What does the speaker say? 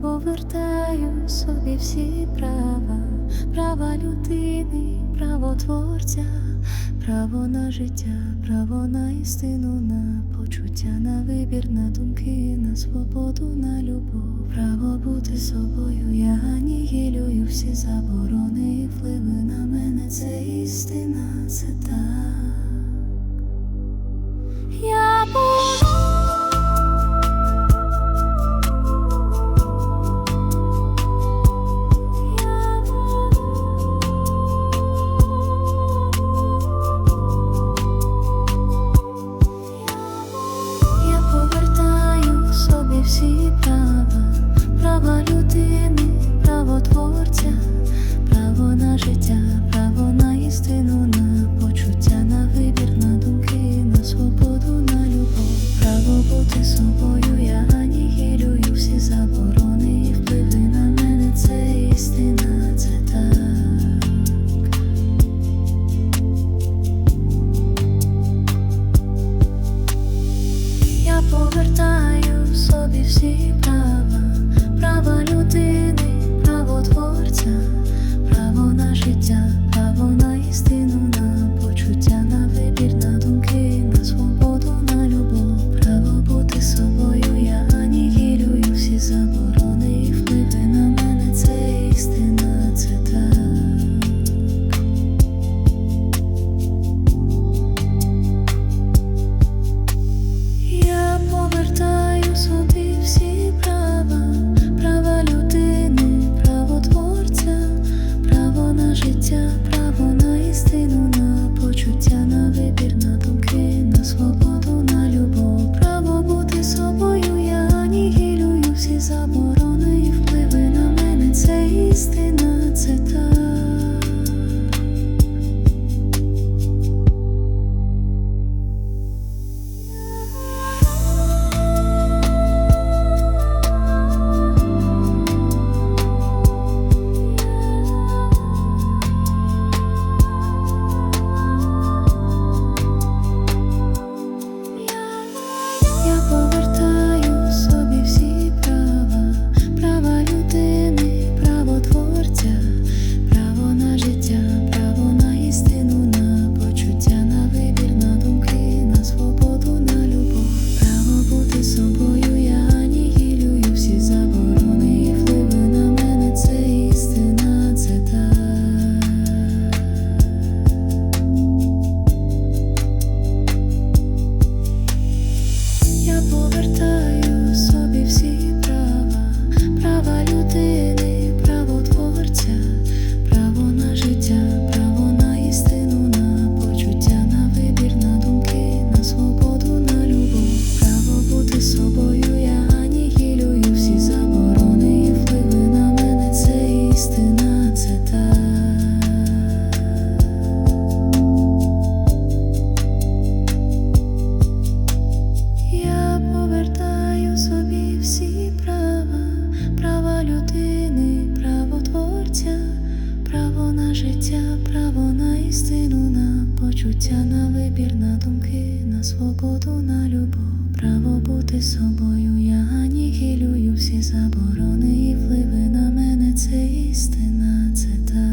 повертаю собі всі права, права людини, право творця, право на життя, право на істину, на почуття, на вибір, на думки, на свободу, на любов, право бути собою. Я анігілюю всі заборони впливи на мене. Це істина, це так. всі права, права людини, правотворця. see. життя, право на істину, на почуття, на вибір, на думки, на свободу, на любов, право бути собою. Я анігілюю всі заборони і впливи на мене, це істина, це та.